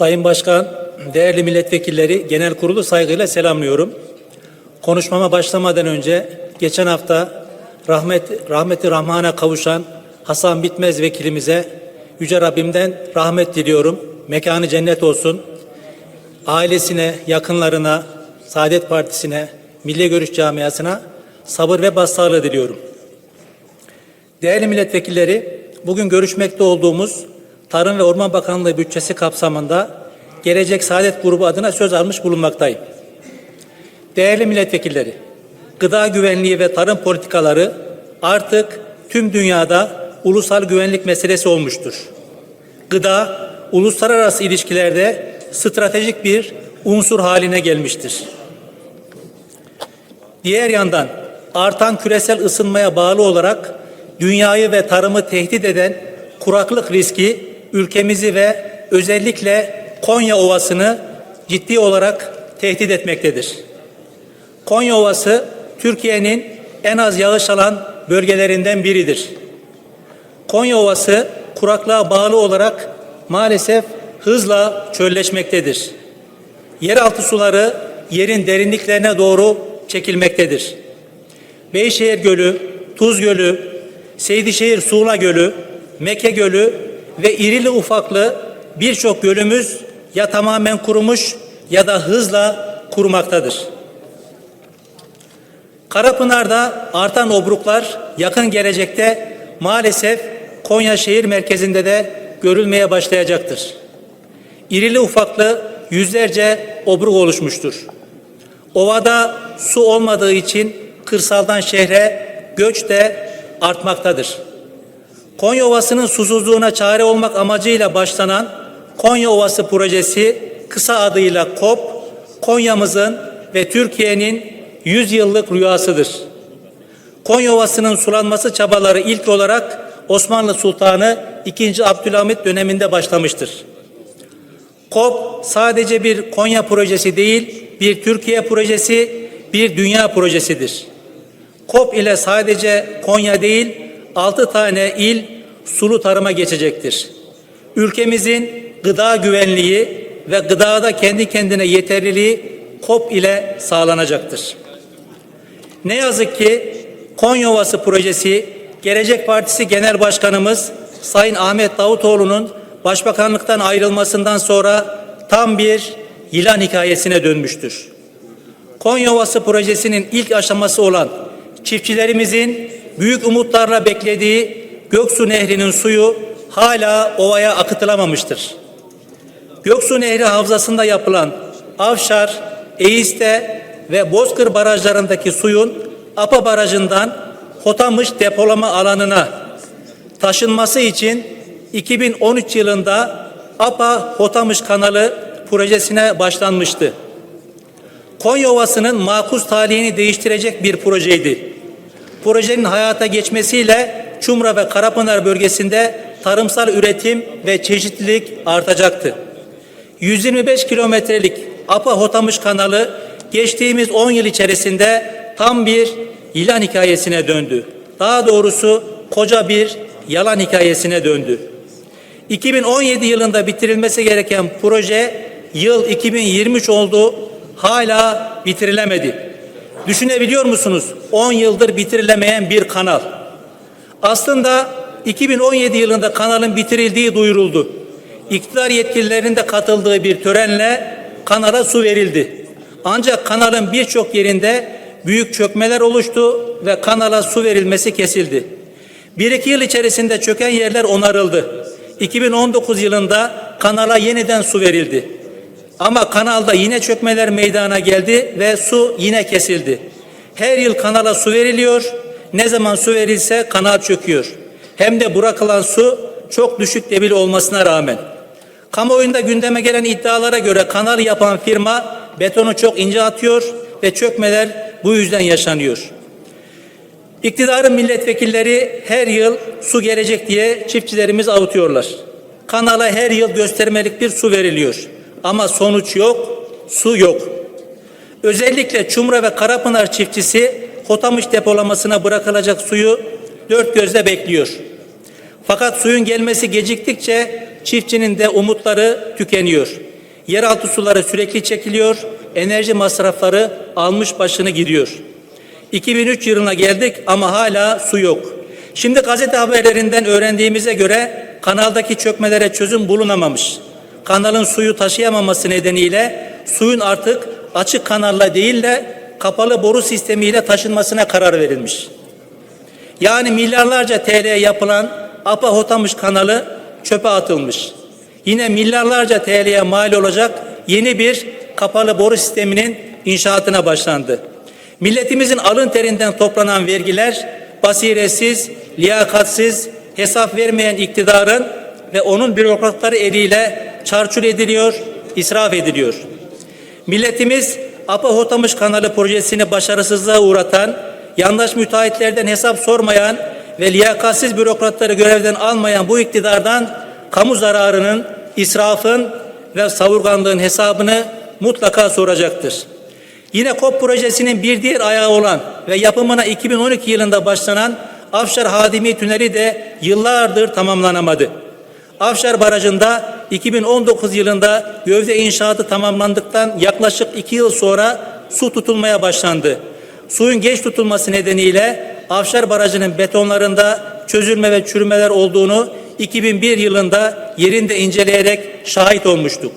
Sayın Başkan, değerli milletvekilleri, genel kurulu saygıyla selamlıyorum. Konuşmama başlamadan önce geçen hafta rahmet rahmeti rahmana kavuşan Hasan Bitmez vekilimize yüce Rabbimden rahmet diliyorum. Mekanı cennet olsun. Ailesine, yakınlarına, Saadet Partisi'ne, Milli Görüş Camiası'na sabır ve başsağlığı diliyorum. Değerli milletvekilleri, bugün görüşmekte olduğumuz Tarım ve Orman Bakanlığı bütçesi kapsamında Gelecek Saadet Grubu adına söz almış bulunmaktayım. Değerli milletvekilleri, gıda güvenliği ve tarım politikaları artık tüm dünyada ulusal güvenlik meselesi olmuştur. Gıda, uluslararası ilişkilerde stratejik bir unsur haline gelmiştir. Diğer yandan artan küresel ısınmaya bağlı olarak dünyayı ve tarımı tehdit eden kuraklık riski ülkemizi ve özellikle Konya Ovası'nı ciddi olarak tehdit etmektedir. Konya Ovası Türkiye'nin en az yağış alan bölgelerinden biridir. Konya Ovası kuraklığa bağlı olarak maalesef hızla çölleşmektedir. Yeraltı suları yerin derinliklerine doğru çekilmektedir. Beyşehir Gölü, Tuz Gölü, Seydişehir Suğla Gölü, Mekke Gölü ve irili ufaklı birçok gölümüz ya tamamen kurumuş ya da hızla kurumaktadır. Karapınar'da artan obruklar yakın gelecekte maalesef Konya şehir merkezinde de görülmeye başlayacaktır. İrili ufaklı yüzlerce obruk oluşmuştur. Ovada su olmadığı için kırsaldan şehre göç de artmaktadır. Konya Ovası'nın susuzluğuna çare olmak amacıyla başlanan Konya Ovası projesi kısa adıyla KOP, Konya'mızın ve Türkiye'nin 100 yıllık rüyasıdır. Konya Ovası'nın sulanması çabaları ilk olarak Osmanlı Sultanı II. Abdülhamit döneminde başlamıştır. KOP sadece bir Konya projesi değil, bir Türkiye projesi, bir dünya projesidir. KOP ile sadece Konya değil, altı tane il sulu tarıma geçecektir. Ülkemizin gıda güvenliği ve gıdada kendi kendine yeterliliği KOP ile sağlanacaktır. Ne yazık ki Konya Ovası projesi Gelecek Partisi Genel Başkanımız Sayın Ahmet Davutoğlu'nun başbakanlıktan ayrılmasından sonra tam bir yılan hikayesine dönmüştür. Konya Ovası projesinin ilk aşaması olan çiftçilerimizin büyük umutlarla beklediği Göksu Nehri'nin suyu hala ovaya akıtılamamıştır. Göksu Nehri havzasında yapılan Avşar, Eğiste ve Bozkır barajlarındaki suyun Apa Barajı'ndan Hotamış depolama alanına taşınması için 2013 yılında APA Hotamış kanalı projesine başlanmıştı. Konya Ovası'nın makus talihini değiştirecek bir projeydi. Projenin hayata geçmesiyle Çumra ve Karapınar bölgesinde tarımsal üretim ve çeşitlilik artacaktı. 125 kilometrelik Apa Hotamış kanalı geçtiğimiz 10 yıl içerisinde tam bir ilan hikayesine döndü. Daha doğrusu koca bir yalan hikayesine döndü. 2017 yılında bitirilmesi gereken proje yıl 2023 oldu hala bitirilemedi. Düşünebiliyor musunuz? 10 yıldır bitirilemeyen bir kanal. Aslında 2017 yılında kanalın bitirildiği duyuruldu. İktidar yetkililerinin de katıldığı bir törenle kanala su verildi. Ancak kanalın birçok yerinde büyük çökmeler oluştu ve kanala su verilmesi kesildi. Bir iki yıl içerisinde çöken yerler onarıldı. 2019 yılında kanala yeniden su verildi. Ama kanalda yine çökmeler meydana geldi ve su yine kesildi. Her yıl kanala su veriliyor. Ne zaman su verilse kanal çöküyor. Hem de bırakılan su çok düşük debil olmasına rağmen. Kamuoyunda gündeme gelen iddialara göre kanal yapan firma betonu çok ince atıyor ve çökmeler bu yüzden yaşanıyor. İktidarın milletvekilleri her yıl su gelecek diye çiftçilerimiz avutuyorlar. Kanala her yıl göstermelik bir su veriliyor. Ama sonuç yok, su yok. Özellikle Çumra ve Karapınar çiftçisi Hotamış depolamasına bırakılacak suyu dört gözle bekliyor. Fakat suyun gelmesi geciktikçe çiftçinin de umutları tükeniyor. Yeraltı suları sürekli çekiliyor, enerji masrafları almış başını gidiyor. 2003 yılına geldik ama hala su yok. Şimdi gazete haberlerinden öğrendiğimize göre kanaldaki çökmelere çözüm bulunamamış. Kanalın suyu taşıyamaması nedeniyle suyun artık açık kanalla değil de kapalı boru sistemiyle taşınmasına karar verilmiş. Yani milyarlarca TL yapılan Apa Hotamış kanalı çöpe atılmış. Yine milyarlarca TL'ye mal olacak yeni bir kapalı boru sisteminin inşaatına başlandı. Milletimizin alın terinden toplanan vergiler basiretsiz, liyakatsiz, hesap vermeyen iktidarın ve onun bürokratları eliyle çarçur ediliyor, israf ediliyor. Milletimiz Apa Hotamış kanalı projesini başarısızlığa uğratan, yandaş müteahhitlerden hesap sormayan ve liyakatsiz bürokratları görevden almayan bu iktidardan kamu zararının, israfın ve savurganlığın hesabını mutlaka soracaktır. Yine KOP projesinin bir diğer ayağı olan ve yapımına 2012 yılında başlanan Afşar Hadimi Tüneli de yıllardır tamamlanamadı. Afşar Barajı'nda 2019 yılında gövde inşaatı tamamlandıktan yaklaşık iki yıl sonra su tutulmaya başlandı. Suyun geç tutulması nedeniyle Afşar Barajı'nın betonlarında çözülme ve çürümeler olduğunu 2001 yılında yerinde inceleyerek şahit olmuştuk.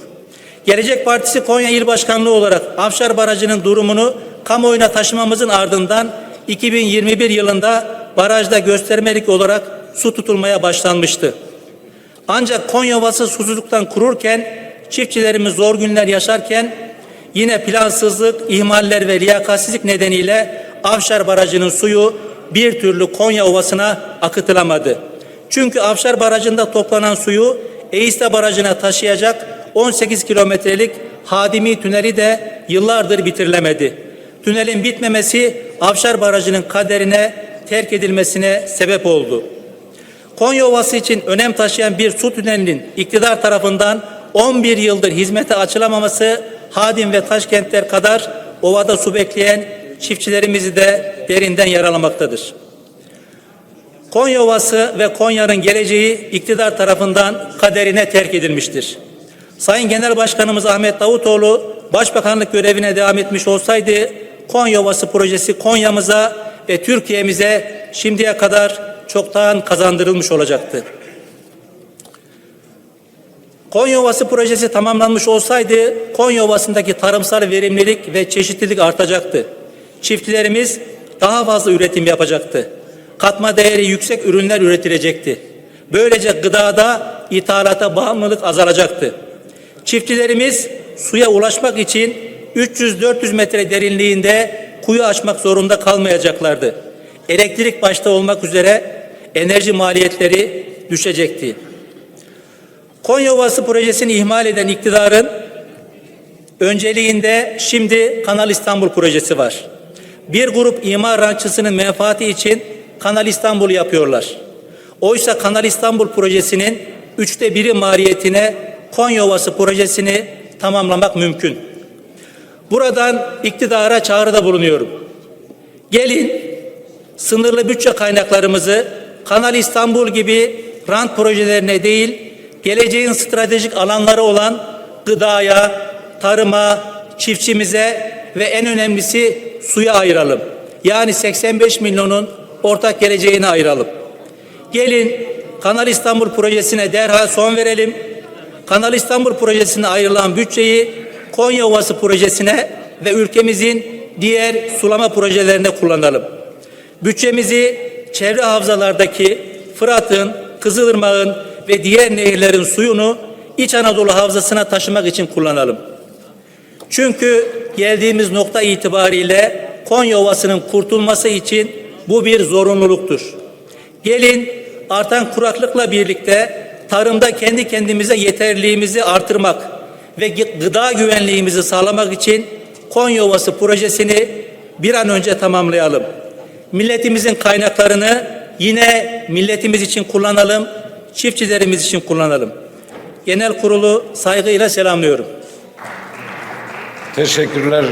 Gelecek Partisi Konya İl Başkanlığı olarak Afşar Barajı'nın durumunu kamuoyuna taşımamızın ardından 2021 yılında barajda göstermelik olarak su tutulmaya başlanmıştı. Ancak Konya Ovası susuzluktan kururken, çiftçilerimiz zor günler yaşarken yine plansızlık, ihmaller ve liyakatsizlik nedeniyle Afşar Barajı'nın suyu bir türlü Konya Ovası'na akıtılamadı. Çünkü Afşar Barajı'nda toplanan suyu Eista Barajı'na taşıyacak 18 kilometrelik Hadimi Tüneli de yıllardır bitirilemedi. Tünelin bitmemesi Afşar Barajı'nın kaderine terk edilmesine sebep oldu. Konya Ovası için önem taşıyan bir su tünelinin iktidar tarafından 11 yıldır hizmete açılamaması Hadim ve Taşkentler kadar ovada su bekleyen çiftçilerimizi de derinden yaralamaktadır. Konya Ovası ve Konya'nın geleceği iktidar tarafından kaderine terk edilmiştir. Sayın Genel Başkanımız Ahmet Davutoğlu Başbakanlık görevine devam etmiş olsaydı Konya Ovası projesi Konya'mıza ve Türkiye'mize şimdiye kadar çoktan kazandırılmış olacaktı. Konya Ovası projesi tamamlanmış olsaydı Konya Ovası'ndaki tarımsal verimlilik ve çeşitlilik artacaktı. Çiftçilerimiz daha fazla üretim yapacaktı. Katma değeri yüksek ürünler üretilecekti. Böylece gıdada ithalata bağımlılık azalacaktı. Çiftçilerimiz suya ulaşmak için 300-400 metre derinliğinde kuyu açmak zorunda kalmayacaklardı. Elektrik başta olmak üzere enerji maliyetleri düşecekti. Konya Ovası projesini ihmal eden iktidarın önceliğinde şimdi Kanal İstanbul projesi var. Bir grup imar rantçısının menfaati için Kanal İstanbul yapıyorlar. Oysa Kanal İstanbul projesinin üçte biri maliyetine Konya Ovası projesini tamamlamak mümkün. Buradan iktidara çağrıda bulunuyorum. Gelin sınırlı bütçe kaynaklarımızı Kanal İstanbul gibi rant projelerine değil, geleceğin stratejik alanları olan gıdaya, tarıma, çiftçimize ve en önemlisi suya ayıralım. Yani 85 milyonun ortak geleceğine ayıralım. Gelin Kanal İstanbul projesine derhal son verelim. Kanal İstanbul projesine ayrılan bütçeyi Konya Ovası projesine ve ülkemizin diğer sulama projelerine kullanalım. Bütçemizi çevre havzalardaki Fırat'ın, Kızılırmak'ın ve diğer nehirlerin suyunu İç Anadolu Havzası'na taşımak için kullanalım. Çünkü geldiğimiz nokta itibariyle Konya Ovası'nın kurtulması için bu bir zorunluluktur. Gelin artan kuraklıkla birlikte tarımda kendi kendimize yeterliliğimizi artırmak ve gıda güvenliğimizi sağlamak için Konya Ovası projesini bir an önce tamamlayalım. Milletimizin kaynaklarını yine milletimiz için kullanalım, çiftçilerimiz için kullanalım. Genel kurulu saygıyla selamlıyorum. Teşekkürler